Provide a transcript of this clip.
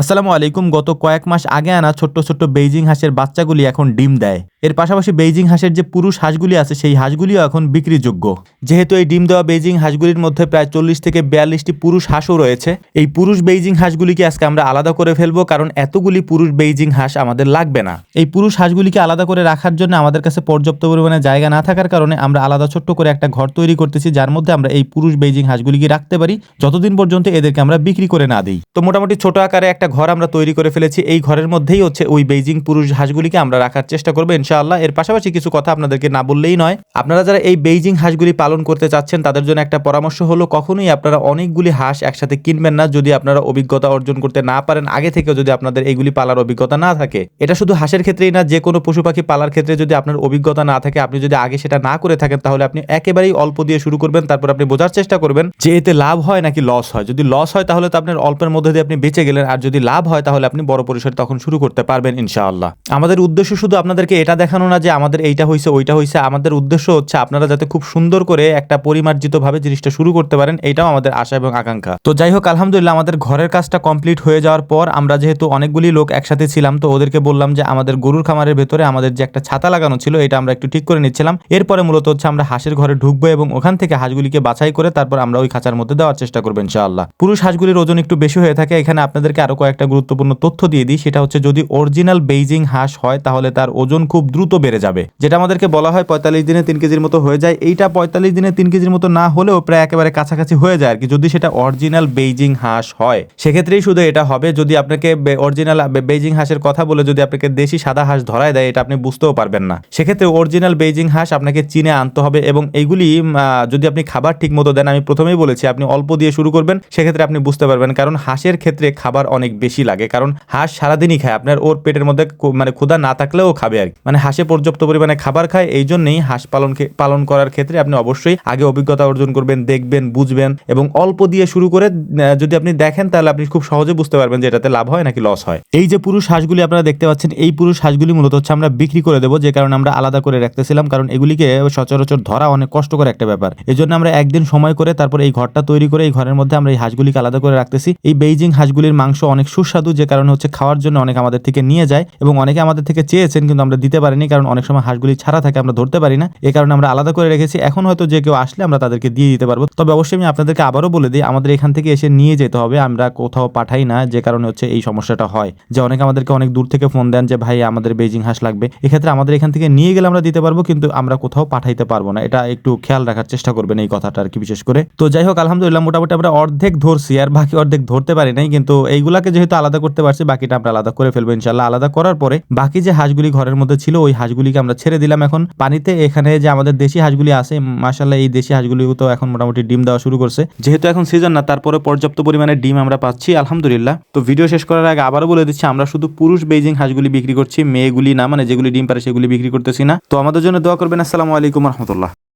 আসসালামু আলাইকুম। গত কয়েক মাস আগে আনা ছোট্ট ছোট্ট বেইজিং হাঁসের বাচ্চাগুলি এখন ডিম দেয়। এর পাশাপাশি বেইজিং হাঁসের যে পুরুষ হাঁসগুলি আছে, সেই হাঁসগুলিও এখন বিক্রিযোগ্য। যেহেতু এই ডিম দেওয়া বেইজিং হাঁসগুলির মধ্যে প্রায় চল্লিশ থেকে বিয়াল্লিশটি পুরুষ হাঁসও রয়েছে, এই পুরুষ বেইজিং হাঁসগুলিকে আজকে আমরা আলাদা করে ফেলব, কারণ এতগুলি পুরুষ বেইজিং হাঁস আমাদের লাগবে না। এই পুরুষ হাঁসগুলিকে আলাদা করে রাখার জন্য আমাদের কাছে পর্যাপ্ত পরিমাণে জায়গা না থাকার কারণে আমরা আলাদা ছোট্ট করে একটা ঘর তৈরি করতেছি, যার মধ্যে আমরা এই পুরুষ বেইজিং হাঁসগুলিকে রাখতে পারি, যতদিন পর্যন্ত এদেরকে আমরা বিক্রি করে না দিই। তো মোটামুটি ছোট আকারে একটা ঘর আমরা তৈরি করে ফেলেছি, এই ঘরের মধ্যেই হচ্ছে ওই বেইজিং পুরুষ হাঁসগুলিকে আমরা রাখার চেষ্টা করব ইনশাআল্লাহ। এর পাশাপাশি কিছু কথা আপনাদেরকে না বললেই নয়। আপনারা যারা এই বেইজিং হাঁসগুলি পালন করতে চাচ্ছেন, তাদের জন্য একটা পরামর্শ হলো, কখনোই আপনারা অনেকগুলি হাঁস একসাথে কিনবেন না যদি আপনারা অভিজ্ঞতা অর্জন করতে না পারেন, আগে থেকে যদি আপনাদের এইগুলি পালার অভিজ্ঞতা না থাকে। এটা শুধু হাঁসের ক্ষেত্রেই না যে কোনো পশু পাখি পালার ক্ষেত্রে যদি আপনার অভিজ্ঞতা না থাকে, আপনি যদি আগে সেটা না করে থাকেন, তাহলে আপনি একেবারেই অল্প দিয়ে শুরু করবেন, তারপর আপনি বোঝার চেষ্টা করবেন যে এতে লাভ হয় নাকি লস হয়। যদি লস হয়, তাহলে তো আপনার অল্পের মধ্যে দিয়ে আপনি বেঁচে গেলেন, আর যদি লাভ হয়, তাহলে আপনি বড় পরিসরে তখন শুরু করতে পারবেন ইনশাআল্লাহ। আমাদের উদ্দেশ্য শুধু আপনাদেরকে এটা দেখানো না যে আমাদের এইটা হয়েছে ওইটা হয়েছে আমাদের উদ্দেশ্য হচ্ছে আপনারা যাতে খুব সুন্দর করে একটা পরিমার্জিত ভাবে জিনিসটা শুরু করতে পারেন, এটাও আমাদের আশা এবং আকাঙ্ক্ষা। তো যাই হোক, আলহামদুলিল্লাহ আমাদের ঘরের কাজটা কমপ্লিট হয়ে যাওয়ার পর আমরা যেহেতু অনেকগুলি লোক একসাথে ছিলাম, তো ওদেরকে বললাম যে আমাদের গরুর খামারের ভেতরে আমাদের যে একটা ছাতা লাগানো ছিল, এটা আমরা একটু ঠিক করে নিচ্ছিলাম। এরপরে মূলত হচ্ছে আমরা হাঁসের ঘরে ঢুকবো এবং ওখান থেকে হাঁসগুলিকে বাছাই করে তারপর আমরা ওই খাঁচার মধ্যে দেওয়ার চেষ্টা করব, ইনশাআল্লাহ। পুরুষ হাঁসগুলির ওজন একটু বেশি হয়ে থাকে, এখানে আপনাদেরকে আরও কয়েকটা গুরুত্বপূর্ণ তথ্য দিয়ে দিই। সেটা হচ্ছে যদি অরিজিনাল বেইজিং হাঁস হয়, তাহলে তার ওজন খুব দ্রুত বেড়ে যাবে। যেটা আমাদেরকে বলা হয় পঁয়তাল্লিশ দিনে তিন কেজির মতো হয়ে যায়। এইটা পঁয়তাল্লিশ দিনে তিন কেজির মতো না হলেও প্রায় একেবারে কাছাকাছি হয়ে যায় আর কি, যদি সেটা অরিজিনাল বেইজিং হাঁস হয়। সেক্ষেত্রেই শুধু এটা হবে, যদি আপনাকে অরিজিনাল বেইজিং হাঁসের কথা বলে যদি আপনাকে দেশি সাদা হাঁস ধরায় দেয়, এটা আপনি বুঝতেও পারবেন না। সেক্ষেত্রে অরিজিনাল বেইজিং হাঁস আপনাকে চিনে আনতে হবে এবং এইগুলি যদি আপনি খাবার ঠিক মতো দেন, আমি প্রথমেই বলেছি, আপনি অল্প দিয়ে শুরু করবেন, সেক্ষেত্রে আপনি বুঝতে পারবেন, কারণ হাঁসের ক্ষেত্রে খাবার অনেক বেশি লাগে। কারণ হাঁস সারাদিনই খায়, আপনার ওর পেটের মধ্যে মানে ক্ষুধা না থাকলেও খাবে আর কি। মানে হাঁসে পর্যাপ্ত পরিমাণে খাবার খায়, এই জন্যই হাঁস পালন পালন করার ক্ষেত্রে আপনি অবশ্যই আগে অভিজ্ঞতা অর্জন করবেন, দেখবেন, বুঝবেন এবং অল্প দিয়ে শুরু করে যদি আপনি দেখেন তাহলে আপনি খুব সহজে বুঝতে পারবেন যে এটাতে লাভ হয় নাকি লস হয়। এই যে পুরুষ হাঁসগুলি আপনারা দেখতে পাচ্ছেন, এই পুরুষ হাঁসগুলি মূলত হচ্ছে আমরা বিক্রি করে দেবো, যে কারণে আমরা আলাদা করে রাখতেছিলাম, কারণ এগুলিকে সচরাচর ধরা অনেক কষ্টকর একটা ব্যাপার। এই জন্য আমরা একদিন সময় করে তারপর এই ঘরটা তৈরি করে এই ঘরের মধ্যে আমরা এই হাঁসগুলিকে আলাদা করে রাখতেছি। এই বেইজিং হাঁসগুলির মাংস অনেক সুস্বাদু, যে কারণে হচ্ছে খাওয়ার জন্য অনেক আমাদের থেকে নিয়ে যায় এবং অনেকে আমাদের থেকে চেয়েছেন, কিন্তু আমরা দিতে পারিনি, কারণ অনেক সময় হাঁসগুলি ছাড়া থাকে, আমরা ধরতে পারি না। এই কারণে আমরা আলাদা করে রেখেছি। এখন হয়তো যে কেউ আসলে আমরা তাদেরকে দিয়ে দিতে পারব। তবে অবশ্যই আমি আপনাদেরকে আবারও বলে দিই, আমাদের এখান থেকে এসে নিয়ে যেতে হবে। আমরা কোথাও পাঠাই না, যে কারণে হচ্ছে এই সমস্যাটা হয়। যে অনেকে আমাদেরকে অনেক দূর থেকে ফোন দেন যে, ভাই, আমাদের বেজিং হাঁস লাগবে। এক্ষেত্রে আমাদের এখান থেকে নিয়ে গেলে আমরা দিতে পারব, কিন্তু আমরা কোথাও পাঠাইতে পারব না। এটা একটু খেয়াল রাখার চেষ্টা করবেন এই কথাটা আর কি বিশেষ করে। তো যাই হোক, আলহামদুলিল্লাহ, মোটামুটি আমরা অর্ধেক ধরছি, আর বাকি অর্ধেক ধরতে পারি নাই, কিন্তু এইগুলাকে যেহেতু আলাদা করতে পারছি, বাকিটা আমরা আলাদা করে ফেলব ইনশাল্লাহ আলাদা করার পরে বাকি যে হাঁসগুলি ঘরের মধ্যে ছিল ওই হাঁসগুলিকে আমরা ছেড়ে দিলাম এখন। পানিতে এখানে যে আমাদের দেশি হাঁসগুলি আছে মাসাল্লাহ এই দেশি হাঁসগুলিও তো এখন মোটামুটি ডিম দেওয়া শুরু করছে। যেহেতু এখন সিজন না তারপরে পর্যাপ্ত পরিমাণে ডিম আমরা পাচ্ছি, আলহামদুলিল্লাহ। তো ভিডিও শেষ করার আগে আবারও বলে দিচ্ছি, আমরা শুধু পুরুষ বেজিং হাঁসগুলি বিক্রি করছি, মেয়েগুলি না মানে যেগুলি ডিম পারে সেগুলি বিক্রি করতেছি না। তো আমাদের জন্য দোয়া করবেন, আসসালামু আলাইকুম রহমতুল্লাহ।